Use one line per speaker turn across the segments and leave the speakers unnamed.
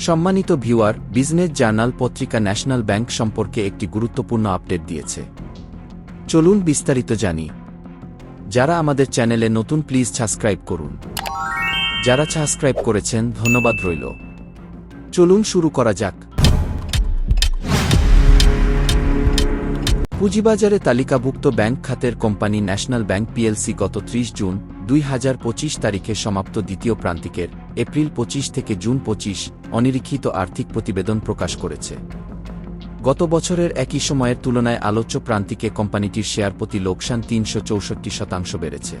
সম্মানিত viewer business journal পত্রিকা national bank সম্পর্কে একটি গুরুত্বপূর্ণ আপডেট দিয়েছে। চলুন বিস্তারিত জানি। যারা আমাদের চ্যানেলে নতুন প্লিজ সাবস্ক্রাইব করুন। যারা সাবস্ক্রাইব করেছেন, ধন্যবাদ রইল। চলুন শুরু করা যাক। পুঁজিবাজারে তালিকাভুক্ত ব্যাংক খাতের কোম্পানি ন্যাশনাল ব্যাংক পিএলসি গত ত্রিশ জুন দুই হাজার পঁচিশ তারিখে সমাপ্ত দ্বিতীয় প্রান্তিকের এপ্রিল পঁচিশ থেকে জুন পঁচিশ অনিরীক্ষিত আর্থিক প্রতিবেদন প্রকাশ করেছে। গত বছরের একই সময়ের তুলনায় আলোচ্য প্রান্তিকে কোম্পানিটির শেয়ার প্রতি লোকসান তিনশো চৌষট্টি শতাংশ বেড়েছে।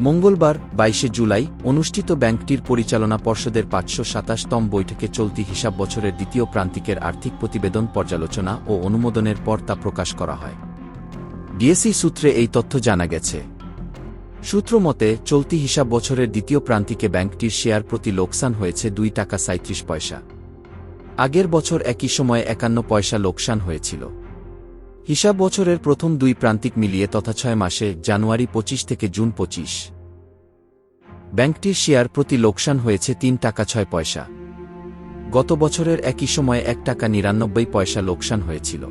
মঙ্গলবার, বাইশে জুলাই, অনুষ্ঠিত ব্যাংকটির পরিচালনা পর্ষদের পাঁচশো সাতাশতম বৈঠকে চলতি হিসাব বছরের দ্বিতীয় প্রান্তিকের আর্থিক প্রতিবেদন পর্যালোচনা ও অনুমোদনের পর তা প্রকাশ করা হয়। ডিএসি সূত্রে এই তথ্য জানা গেছে। সূত্র মতে, চলতি হিসাব বছরের দ্বিতীয় প্রান্তিকে ব্যাংকটির শেয়ার প্রতি লোকসান হয়েছে দুই টাকা সাঁত্রিশ পয়সা। আগের বছর একই সময়ে একান্ন পয়সা লোকসান হয়েছিল। হিসাব বছরের প্রথম দুই প্রান্তিক মিলিয়ে তথা ছয় মাসে, জানুয়ারি পঁচিশ থেকে জুন পঁচিশ। ব্যাংকটির শেয়ার প্রতি লোকসান হয়েছে তিন টাকা ছয় পয়সা। গত বছরের একই সময়ে এক টাকা নিরানব্বই পয়সা লোকসান হয়েছিল।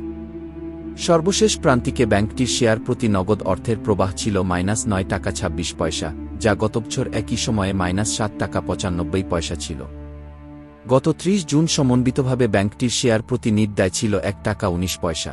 সর্বশেষ প্রান্তিকে ব্যাংকটির শেয়ার প্রতি নগদ অর্থের প্রবাহ ছিল মাইনাস নয় টাকা ছাব্বিশ পয়সা, যা গত বছর একই সময়ে মাইনাস সাত টাকা পঁচানব্বই পয়সা ছিল। গত ত্রিশ জুন সমন্বিতভাবে ব্যাংকটির শেয়ার প্রতি নির্দায় ছিল এক টাকা উনিশ পয়সা।